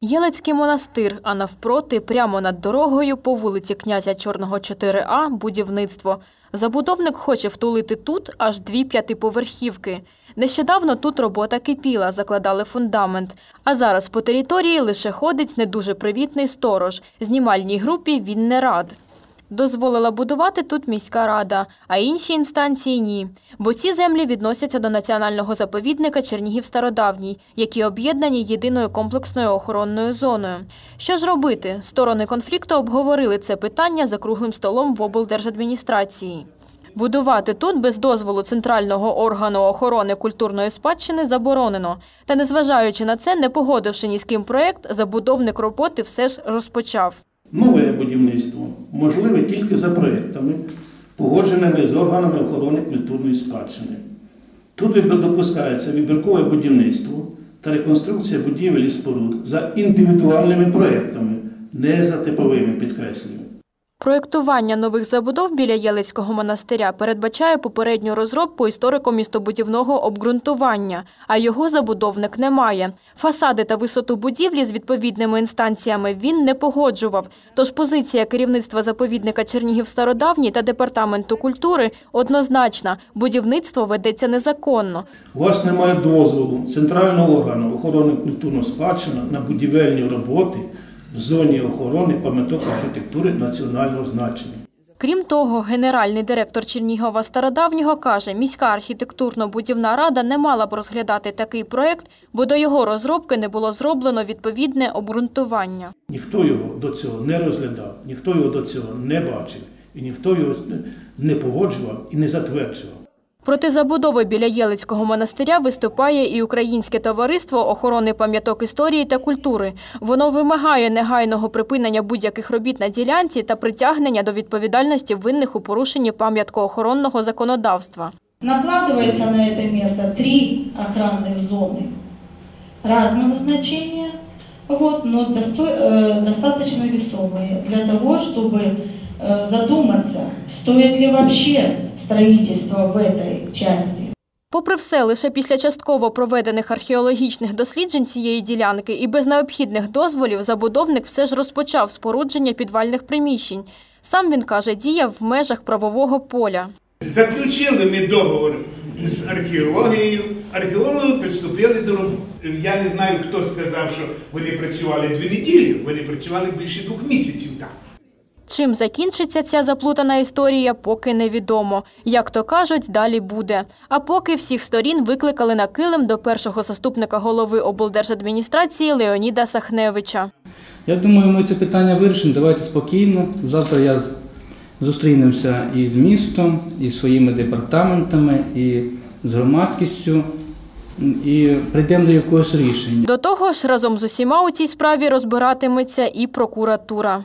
Єлецький монастир, а навпроти, прямо над дорогою по вулиці князя Чорного 4А будівництво. Забудовник хоче втулити тут аж дві п'ятиповерхівки. Нещодавно тут робота кипіла, закладали фундамент. А зараз по території лише ходить не дуже привітний сторож. Знімальній групі він не рад. Дозволила будувати тут міська рада, а інші інстанції ні. Бо ці землі відносяться до національного заповідника Чернігів Стародавній, які об'єднані єдиною комплексною охоронною зоною. Що ж робити? Сторони конфлікту обговорили це питання за круглим столом в облдержадміністрації. Будувати тут без дозволу центрального органу охорони культурної спадщини заборонено. Та незважаючи на це, не погодивши ні з ким проєкт, забудовник роботи все ж розпочав. Нове будівництво можливе тільки за проєктами, погодженими з органами охорони культурної спадщини. Тут допускається вибіркове будівництво та реконструкція будівель і споруд за індивідуальними проєктами, не за типовими підкреслюю. Проєктування нових забудов біля Єлицького монастиря передбачає попередню розробку історико-містобудівного обґрунтування, а його забудовник не має. Фасади та висоту будівлі з відповідними інстанціями він не погоджував. Тож позиція керівництва заповідника Чернігів Стародавній та департаменту культури однозначна – будівництво ведеться незаконно. У вас немає дозволу центрального органу охорони культурної спадщини на будівельні роботи в зоні охорони пам'яток архітектури національного значення. Крім того, генеральний директор Чернігова Стародавнього каже, міська архітектурно-будівна рада не мала б розглядати такий проєкт, бо до його розробки не було зроблено відповідне обґрунтування. Ніхто його до цього не розглядав, ніхто його до цього не бачив, і ніхто його не погоджував і не затверджував. Проти забудови біля Єлицького монастиря виступає і Українське товариство охорони пам'яток історії та культури. Воно вимагає негайного припинення будь-яких робіт на ділянці та притягнення до відповідальності винних у порушенні пам'яткоохоронного законодавства. Накладывается на это место три охранных зоны разного значения, вот, но досто- э, достаточно весомые для того, чтобы э, задуматься, стоит ли вообще строительство в этой части. Попри все, лише після частково проведених археологічних досліджень цієї ділянки і без необхідних дозволів забудовник все ж розпочав спорудження підвальних приміщень. Сам він каже, діяв в межах правового поля. Заключили ми договор з археологією. Археологи приступили до роботи. Я не знаю, хто сказав, що вони працювали дві неділі, вони працювали більше двох місяців там. Чим закінчиться ця заплутана історія, поки невідомо. Як то кажуть, далі буде. А поки всіх сторін викликали на килим до першого заступника голови облдержадміністрації Леоніда Сахневича. Я думаю, ми це питання вирішимо. Давайте спокійно. Завтра я зустрінемося і з містом, і з своїми департаментами, і з громадськістю, і прийдемо до якогось рішення. До того ж, разом з усіма у цій справі розбиратиметься і прокуратура.